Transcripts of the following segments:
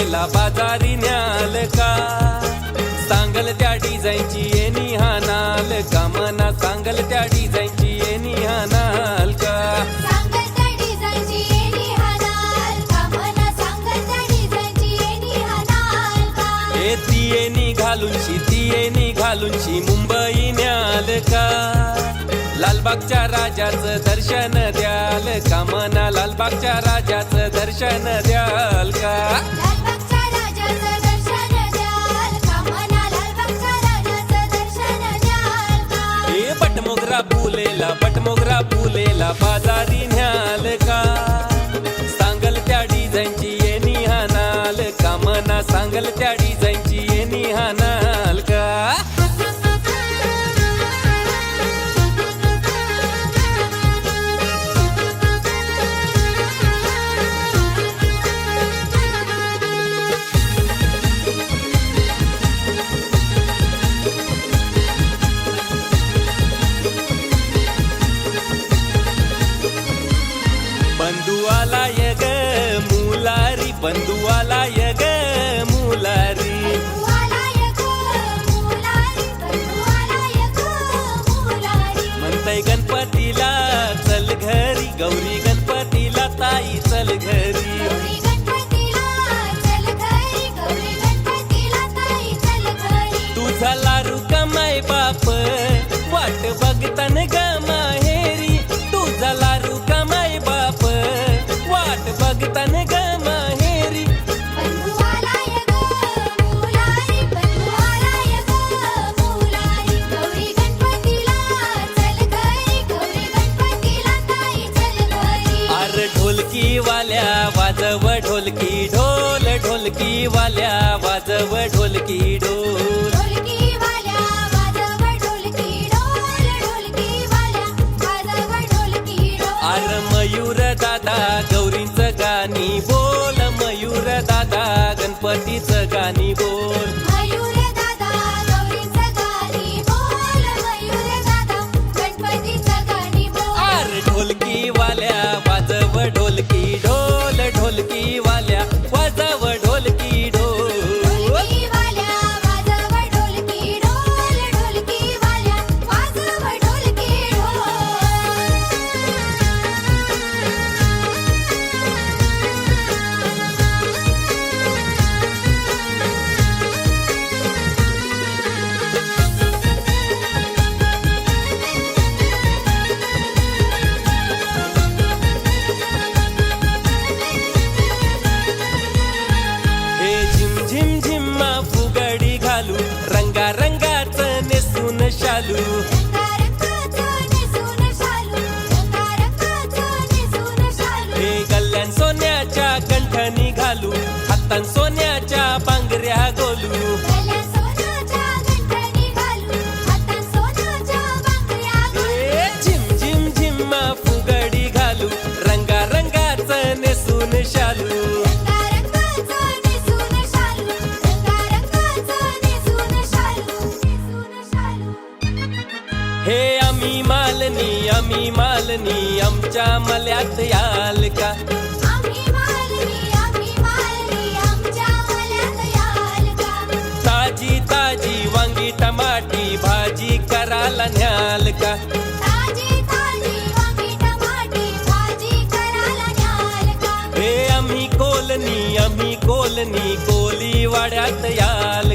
कलेला बाजारी न्याल का? सांगल त्या डिझाईनची येणी हानाल का? मना सांगल त्या डिझाईनची येणी हानाल का? ए ती घालून घालूनशी मुंबई न्याल का? लालबागच्या राजाचं दर्शन द्याल का? मना लालबागच्या राजाच दर्शन द्याल का? तिला चल घरी गौरी. मालनी आम्ही मालनी आमच्या मल्यात याल का? ताजी ताजी वांगी टमाटी भाजी कराला न्याल का? आम्ही कोलनी आम्ही कोलनी कोली वाड्यात याल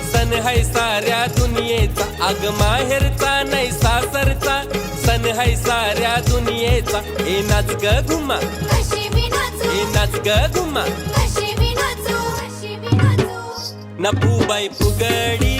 सन हाय साऱ्या दुनियेचा. अग माहेरचा नाही सासरचा. सन है साऱ्या दुनियेचा. ए नाच ग घुमा. ए नाच ग घुमा. नपू बाई फुगडी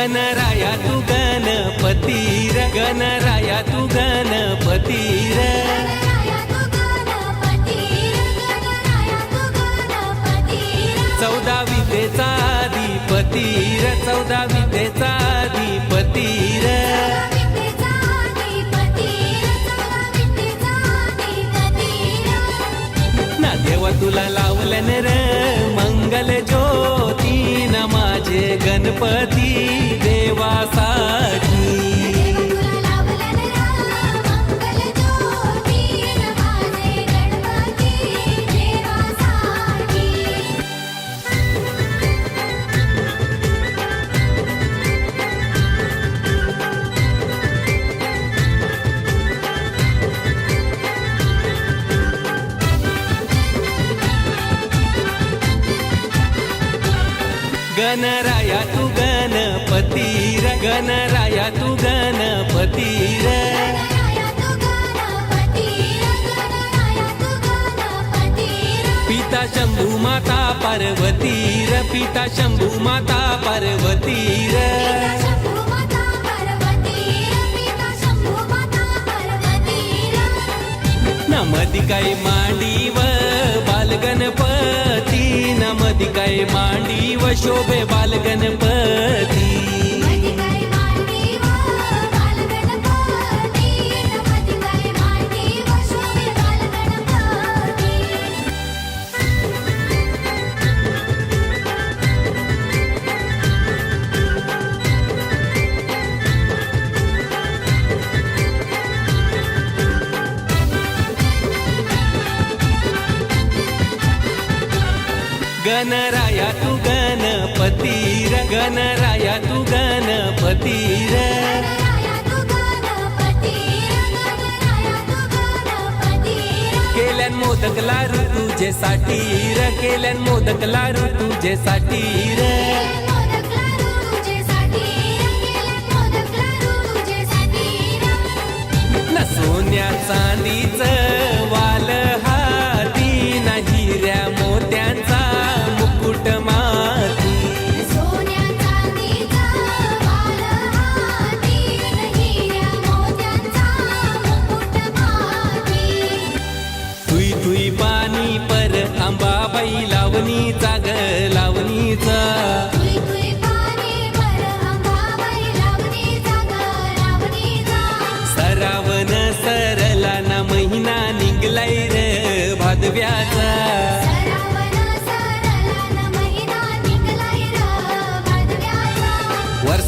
गणराया तू गणपती र गणराया तू गणपती र. गणराया तू गणपती गणराया तू गणपती चौदा विद्येचा अधिपती र चौदा विद्येचा अधिपती र ना देवा तुला लावलं न र मंगल ज्योती न माझे गणपती. गणराया तू गणपती र गणराया तू गणपती र. पिता शंभू माता पार्वती र पिता शंभू माता पार्वती र. नमदी काय मांडीव बालगणपती नमदी काय मांडीव शोभे बालगणपती. गणराया तू गणपती र गणराया तू गणपती र. गणराया तू गणपती गणराया तू गणपती केल्यान मोदक लारू तुझे साठी र. केल्यान मोदक लारू तुझे साठी र. मोदक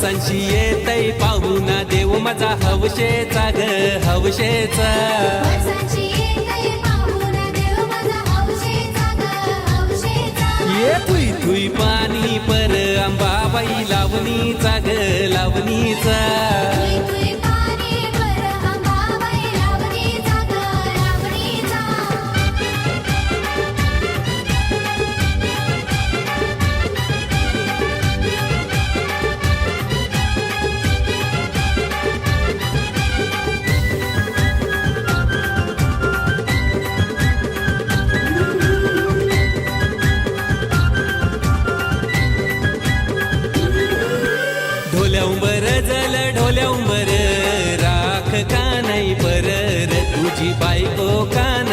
वर्षांशी येतय पाहुणा देव माझा हवशेचा ग हवशेचा. ये तुई तुई पाणी पर आंबाबाई लावणीचा ग लावणीचा. जल ढोल्या उंबर राख का नाही पर तुझी बायको का नाही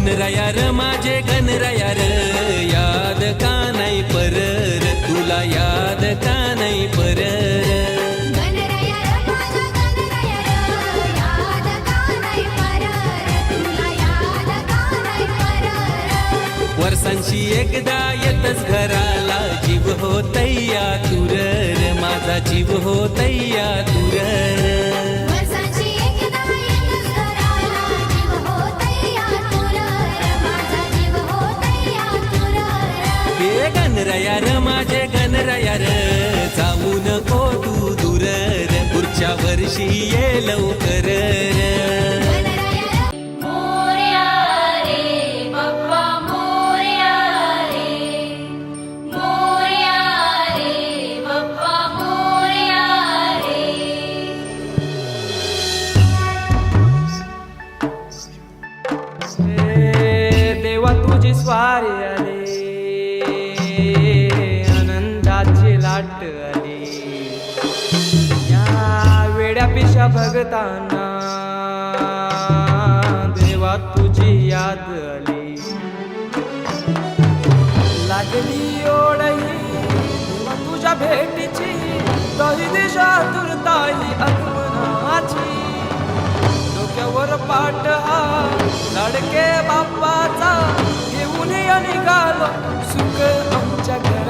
गणराया र माझे गणराया र याद का नाही पर तुला याद का नाही पर र गणराया र माझा गणराया र याद का नाही पर तुला याद का नाही पर वर्षांशी एकदा येतच घराला जीव होतया तुर र माझा जीव होतैया दूर वर्षाची पुढच्या जगताना देवा तुझी याद आली. लागली ओढही तुझ्या भेटीची दही दिशा तुरताई अगमनाची डोक्यावर पाठ हा लडके बाप्पाचा. घेऊन निघालो सुख आमच्या घराला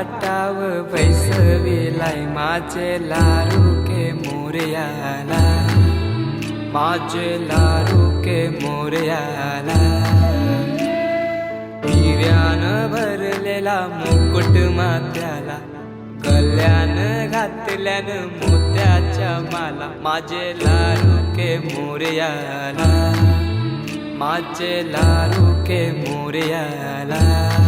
पाटाव बैसविलाय माझे लारू के मोरयाला. माझे लारू के मोरयाला. हिऱ्यानं भरलेला मुकुट मात्याला कल्याण घातल्यानं मोत्याच्या माला. माझे लारू के मोरयाला. माझे लारू के मोरयाला.